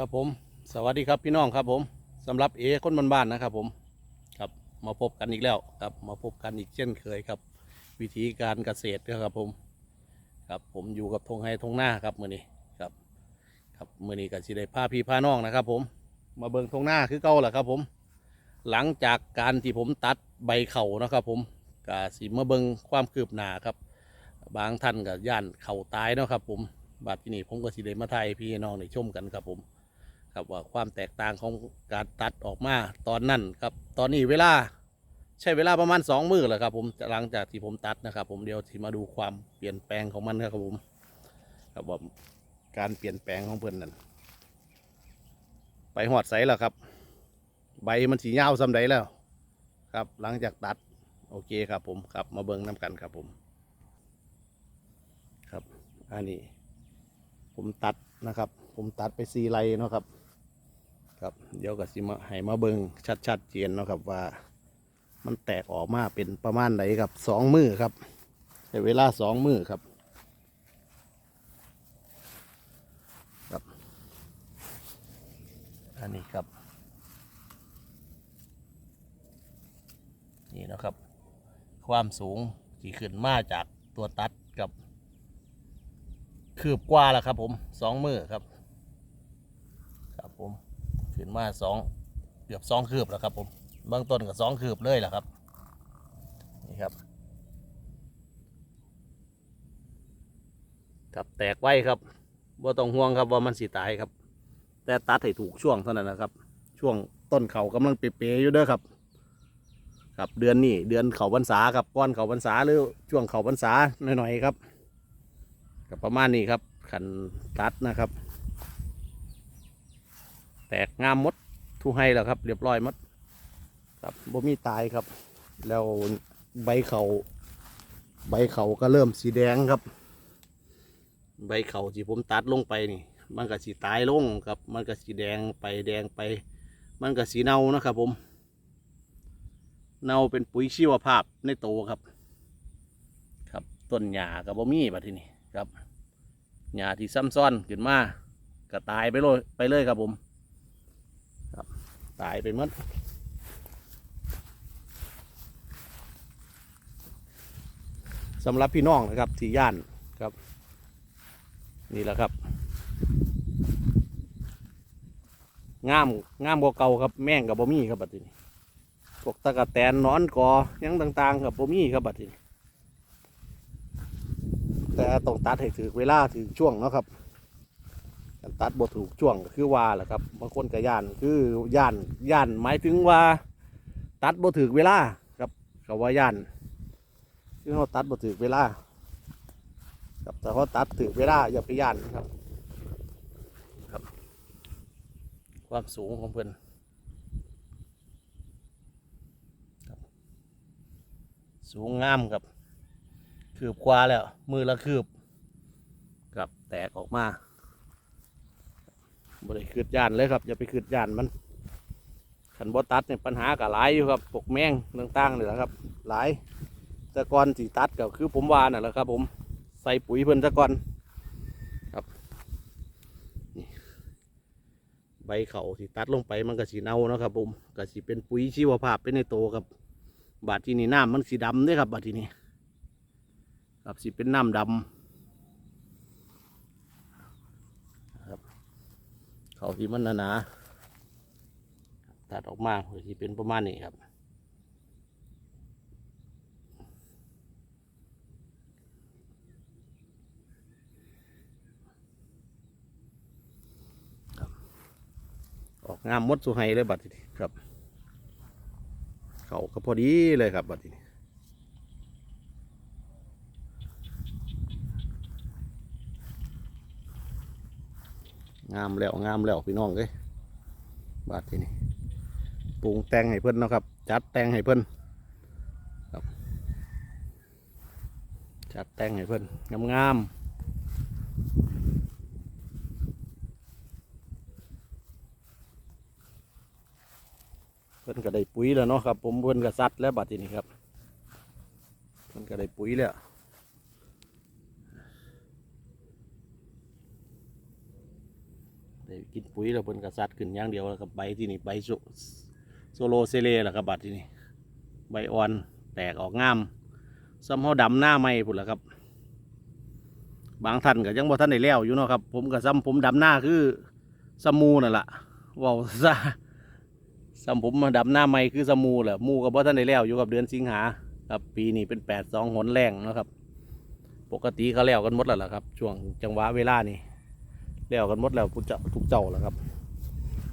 ครับผม สวัสดีครับพี่น้องครับผมสำหรับเอคนบ้านๆนะครับผมครับมาพบกันอีกแล้วครับมาพบกันอีกเช่นเคยครับ วิธีการเกษตรครับผม ครับผมอยู่กับทงไฮทงหน้าครับมือนี้ครับ ครับมือนี้ก็สิได้พาพี่พาน้องนะครับ ผม มาเบิงทงหน้าคือเก่าแหละครับผม หลังจากการที่ผมตัดใบเข่านะครับ ผมก็สิมาเบิงความคืบหน้าครับ บางท่านก็ย่านเข่าตายนะครับ ผมบัดที่นี่ผมก็สิได้มาไทยพี่น้องได้ชมกันครับผม ครับว่าความแตกต่างของการตัดออกมาตอนนั้นครับตอนนี้เวลาใช้เวลาประมาณสองมือแหละครับ ผมหลังจากที่ผมตัดนะครับ ผมเดี๋ยวที่มาดูความเปลี่ยนแปลงของมันครับผมครับว่าการเปลี่ยนแปลงของเพื่อนนั้นไปหอดใสแล้วครับ ใบมันสีเงาวซ้ำใดแล้ว ครับ หลังจากตัด โอเคครับ ผมครับมาเบิ่งน้ำกันครับผม ครับอันนี้ ผมตัดนะครับ ผมตัดไปซีไรเนาะครับ ครับเดี๋ยวก็สิมาให้มาเบิงชัดๆเจนเนาะครับว่า มันแตกออกมาเป็นประมาณไหนครับสองมือครับใช้เวลาสองมือครับครับ อันนี้ครับ นี่นะครับ ความสูงที่ขึ้นมาจากตัวตัดกับ คืบกว่าแล้วครับผมสองมือครับ นมาสองเกือบสองคืบแล้วครับผมเบื้องต้นกับสองคืบเลยแหละครับ นี่ครับครับแตกไว้ครับว่าต้องห่วงครับว่ามันสิตายครับ แต่ตัดให้ถูกช่วงเท่านั้นนะครับ ช่วงต้นเขากำลังเปรย์ๆอยู่เด้อครับ ครับเดือนนี้เดือนเขาพรรษาครับก้อนเขาพรรษาหรือช่วงเขาพรรษาหน่อยๆครับกับประมาณนี้ครับขันตัดนะครับ แตกงามมดทุให้แล้วครับ เรียบร้อยมดครับบ่มีตายครับ แล้วใบเขาใบเขาก็เริ่มสีแดงครับ ใบเขาที่ผมตัดลงไปนี่ มันก็สีตายลงครับ มันก็สีแดงไปแดงไป มันก็สีเน่านะครับ ผม เน่าเป็นปุ๋ยชีวภาพในโตวครับ ครับต้นหญ้ากับบ่มีบัดทีนี้ครับหญ้าที่ซ้ำซ้อนขึ้นมาก็ตายไปเลยไปเลยครับผม ตายไปหมดสำหรับพี่น้องนะครับที่ย่านครับ นี่แหละครับงามงามกว่เก่าครับแม่งกับบ่มีครับบัดทีนี้พวกตะกะแตนนอนกอยังต่างๆกับบ่มีครับบัดทีนี้แต่ต้องตัดให้ถือเวลาถือช่วงเนาะครับ การตัดบ่ถูกช่วงก็คือว่าแหละครับบางคนก็ย่านคือย่านย่านหมายถึงว่า ตัดบ่ถือเวลาครับก็ว่าย่านคือเขาตัดบ่ถือเวลาครับแต่เขาตัดถือเวลาอย่าไปย่านครับ ครับ ความสูงของเพื่อนสูงงามครับ คืบกว่าแล้ว มือละคืบ กับแตกออกมา บริคืดยานเลยครับอย่าไปคืดยานมันขันบอตัดเนี่ยปัญหากับหลายอยู่ครับปกแมงต่างๆนี่แหละครับ หลายต่ก่อนสีตัดก็คือผมวาน่ะแหละครับ ผมใส่ปุ๋ยเพิ่นซะกอนครับนี่ใบเขาที่ตัดลงไปมันก็สีเน่านะครับ ผมก็สีเป็นปุ๋ยชีวภาพเป็นในโตครับ บาดที่นี่น้ำมันสีดำเด้วยครับ บาดที่นี่ครับสิเป็นน้ำดำครับ เขาที่มันหนาๆตัดออกมาก็สิเป็นประมาณนี้ครับออกงามมดสุไฮเลยบัดทีนี้ครับ เขาก็พอดีเลยครับบัดนี้ งามแล้วงามแล้วพี่น้องเลยบาดที่นี่ปรุงแต่งให้เพิ่อนนะครับ จัดแต่งให้เพิ่อนครับ จัดแต่งให้เพิ่อนงามงามๆเพิ่อนก็ได้ปุ๋ยแล้วเนาะครับ ผมเพิ่อนก็ซัดแล้วบาดที่นี่ครับ เพิ่อนก็ได้ปุ๋ยแล้ว ได้ ได้ กินปุ๋ยแล้วเพิ่นก็ซัดขึ้นอย่างเดียวแล้วก็ใบที่นี่ใบโซโซโลเซเลแล้วก็บัดที่นี่ใบอ่อนแตกออกงามซ้ำเฮาดำหน้าไม่พุ่นล่ะครับ บางท่านก็ยังบ่ทันได้แล้วอยู่เนาะครับ ผมก็ซ้ำผมดำหน้าคือสมูนั่นล่ะว้าซะซ้ำผมมาดำหน้าไม่คือสมูแหละมูก็บ่ทันได้แล้วอยู่กับเดือนสิงหาครับปีนี้เป็นแปดสองหนแรงนะครับ ปกติเขาแล้วกันหมดแล้วล่ะครับ ช่วงจังหวะเวลานี่ แล้วกันหมดแล้วกเจ้าทุกเจ้าแล้วครับ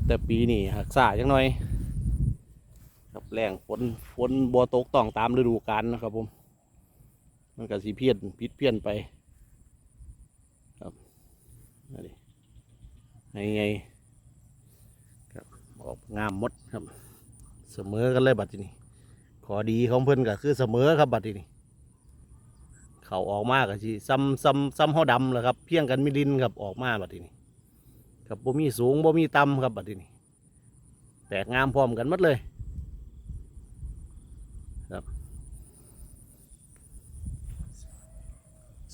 แต่ปีนี้หักษาจังหน่อย ครับแรงฝนฝนบัวตกต้องตามฤดูกาลนะครับ ผม มันก็สีเพี้ยนพิษเพี้ยนไป ครับนั่ไงไงครับออกงามมดครับ เสมอกันเลยบัดนี้ ขอดีของเพิ่อนก็คือเสมอครับบัดนี้ เขาออกมาก็สิซ้ำซ้ำซ้ำเฮาดำแหละครับ เพียงกันมิลินครับออกมาบัดทีนี้ครับบ่มีสูงบ่มีต่ำครับบัดทีนี้ แตกงามพร้อมกันหมดเลยครับ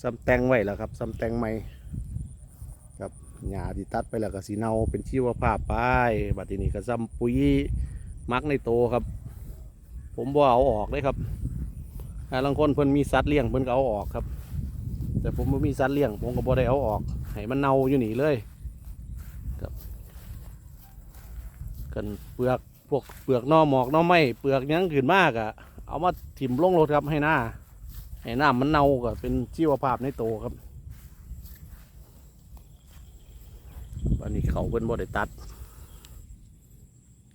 ซ้ำแตงไว้แล้วครับซ้ำแตงใหม่ครับหญ้าที่ตัดไปแล้วก็สีเนาเป็นชีวภาพไปบัดทีนี้ก็ซ้ำปุ๋ยมักในโตครับ ผมบ่เอาออกเลยครับ ถ้าบางคนเพิ่นมีสัตว์เลี้ยงเพิ่นก็เอาออกครับ แต่ผมไม่มีสัตว์เลี้ยงผมก็บ่ได้เอาออกให้มันเน่าอยู่นี่เลยครับกันเปลือกพวกเปลือกนอหมอกนอไม้เปลือกยังขึ้นมากอะเอามาถิ่มลงรถครับให้หน้าให้หน้ามันเน่าก็เป็นชีวภาพในโตครับอันนี้เขาเพิ่นบ่ได้ตัด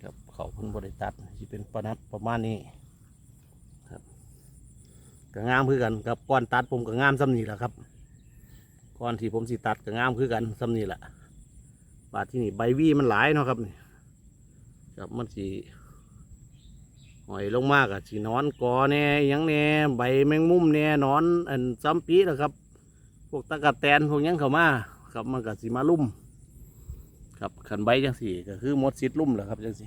ครับเขาเพิ่นบ่ได้ตัดที่เป็นประนัดประมาณนี้ ก็งามคือกันกับก้อนตัดผมก็งามซ้ำนี่แหละครับก้อนที่ผมสิตัดก็งามคือกันซ้ำนี่แหละบาดที่นี่ใบวีมันหลายเนาะครับนี่ครับมันสีหอยลงมากอะสีนอนกอแน่ยังแน่ใบแมงมุมแน่นอนอันซ้ำปีนะครับ พวกตะกะแตนพวกยังเข้ามาครับมันก็สีมาลุ่ม ครับขันใบจังสีก็คือหมดซิดลุ่มแหละครับจังสี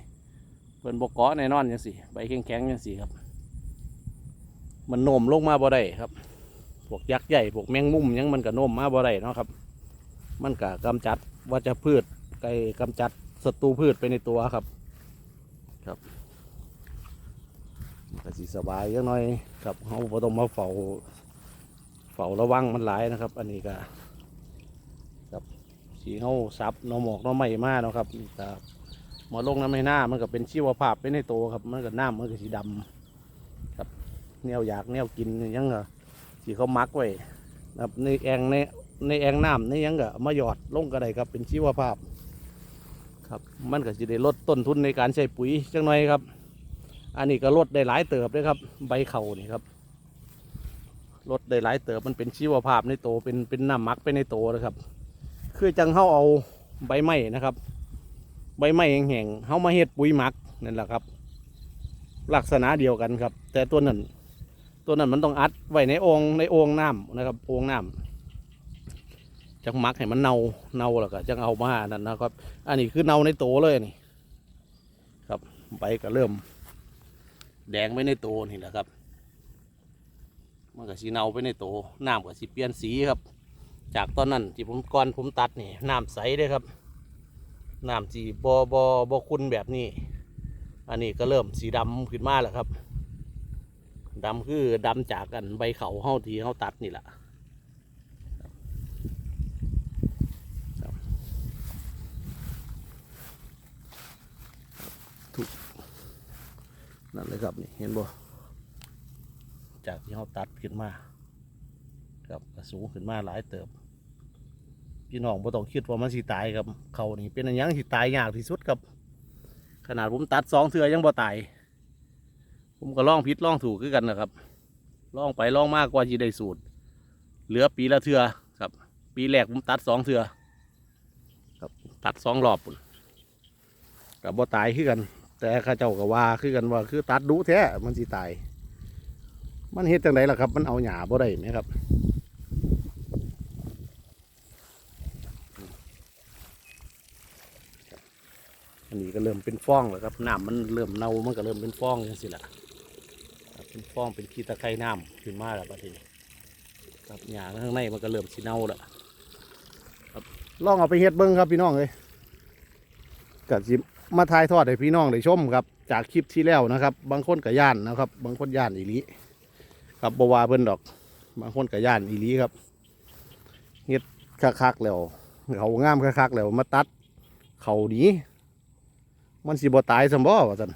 เพิ่นบกเกาะแน่นอนจังสีใบแข็งๆจังสีครับ มันโน้มลงมาบ่ได้ครับพวกยักษ์ใหญ่พวกแมงมุมยังมันก็โน้มมาบ่ได้เนาะครับ มันก็กำจัดวัชพืชไก่กำจัดศัตรูพืชไปในตัวครับ ครับมันก็สิสบายยังน้อยครับเขาบ่ต้องมาเฝ้าเฝ้าระวังมันหลายนะครับ อันนี้ก็ครับสีเขาซับนอหมอกนอไม้มาเนะครับก็มาลงน้ำในหน้ามันก็เป็นชีวภาพไปในตัวครับ มันก็น้ำมันก็สีดำ แนวอยากแนวกินนี่ยังก็ที่เขามักไว้ครับในแองในในแองน้ำนี่ยังก็เอมาหยอดลงก็ได้ครับเป็นชีวภาพ ครับมันก็จะได้ลดต้นทุนในการใช้ปุ๋ยจังหน่อยครับ อันนี้ก็ลดได้หลายเติบเลยครับ ใบเข่านี่ครับลดได้หลายเติบมันเป็นชีวภาพในโตเป็นเป็นน้ำมักไปในโตนะครับ คือจังเข้าเอาใบไม้นะครับ ใบไม้แห้งๆเขามาเฮ็ดปุ๋ยหมักนั่นแหละครับ ลักษณะเดียวกันครับ แต่ตัวนั้น ตัวนั้นมันต้องอัดไว้ในองค์ในองค์น้ำนะครับองค์น้ำจังมักให้มันเน่าเน่าแล้วก็จังเอามานั่นนะครับ อันนี้คือเน่าในโตเลยนี่ ครับใบก็เริ่ม แดงไปในโตนี่แหละครับมันก็สีเน่าไปในโตน้ำก็สีเปลี่ยนสีครับ จากตอนนั้นที่ผมก่อนผมตัดนี่น้ำใสเด้อครับน้ำสีบอบอบอคุณแบบนี้ อันนี้ก็เริ่มสีดำขึ้นมาแล้วครับ ดำคือดำจากกันใบเขาเฮาทีเฮาตัดนี่แหละถูกนั่นเลยครับนี่เห็นบ่จากที่เฮาตัดขึ้นมาครับสูงขึ้นมาหลายเติบพี่น้องบ่ต้องคิดว่ามันสิตายครับเขานี่เป็นอันยังที่ตายยากที่สุดครับ ขนาดผมตัดสองเทือยังบ่ตาย ผมก็ล่องพิษล่องถูกคือกันนะครับล่องไปล่องมากกว่าจีได้สูตร เหลือปีละเทือครับ ปีแรกผมตัดสองเทือครับตัดสองรอบุ่นกับบ่ตายคือกัน แต่ข้าเจ้าก็ว่าคือกันว่าคือตัดดุแท้มันสิตาย มันเฮ็ดจังไดล่ะครับ มันเอาหญ้าบ่ได้ไหมครับอันนี้ก็เริ่มเป็นฟองแล้วครับน้ำมันเริ่มเน่ามันก็เริ่มเป็นฟองอย่างสิละ เป็นฟองเป็นขี้ตะไคร่น้ำขึ้นมาแล้วประเทศครับหญ้าข้างในมันก็เริ่มสีเน่าแล้วครับลองเอาไปเฮ็ดเบิ้งครับพี่น้องเลยกับสิมาถ่ายทอดให้พี่น้องได้ชมครับ จากคลิปที่แล้วนะครับ บางคนกับย่านนะครับ บางคนย่านอีลีครับบวาเพิ่นดอก บางคนกับย่านอีลีครับเฮ็ดคักๆแล้วเขางามคักๆแล้วมาตัดเขานีมันสิบ่ตายซั่นบ่ว่าซั่น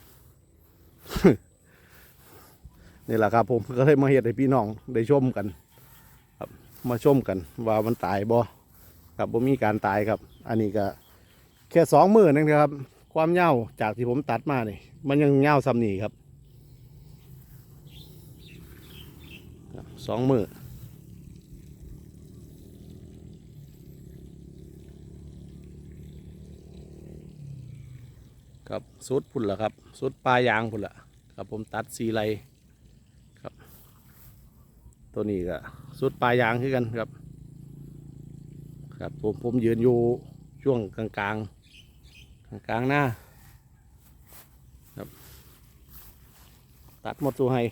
นี่แหละครับผมก็เลยมาเฮ็ดให้พี่น้องได้ชมกัน ครับมาชมกันว่ามันตายบ่ครับบ่มีการตายครับ อันนี้ก็แค่สองมือนึงนะครับ ความยาจากที่ผมตัดมานี่มันยังยาซ้ำนี่ครับสองมือครับสุดพุ่นละครับสุดปลายางพุ่นละครับผมตัดสีไร ตัวนี้ก็สุดปลายยางคือกันครับ ครับผมผมยืนอยู่ช่วงกลางกลางกลางหน้าครับ ตัดหมดตัวให้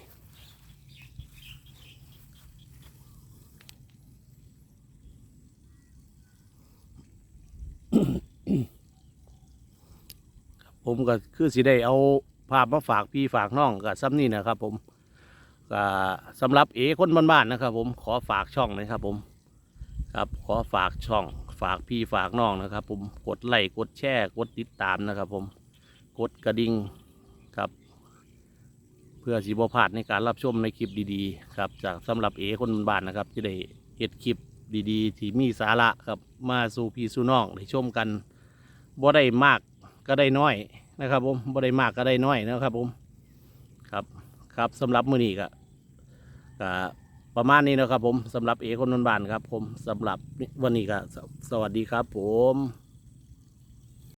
ผมก็คือสิได้เอาภาพมาฝากพี่ฝากน้องกับซ้ำนี่นะครับผม ก็สำหรับเอคนบ้านๆนะครับ ผมขอฝากช่องนะครับผมครับขอฝากช่อง ฝากพี่ฝากน้องนะครับ ผมกดไลค์กดแชร์กดติดตามนะครับ ผมกดกระดิ่งครับ เพื่อสีบพลาดในการรับชมในคลิปดีๆ ครับ จากสำหรับเอคนบ้านนะครับจะได้เห็ดคลิปดีๆ ที่มีสาระครับมาสู่พี่สู่น้องได้ชมกันบ่ได้มากก็ได้น้อยนะครับ ผมบ่ได้มากก็ได้น้อยนะครับ ผมครับครับสำหรับมือนี้ก็ ก็ประมาณนี้นะครับผมสำหรับเอคนนนบานครับผมสำหรับวันนี้ก็สสวัสดีครับผม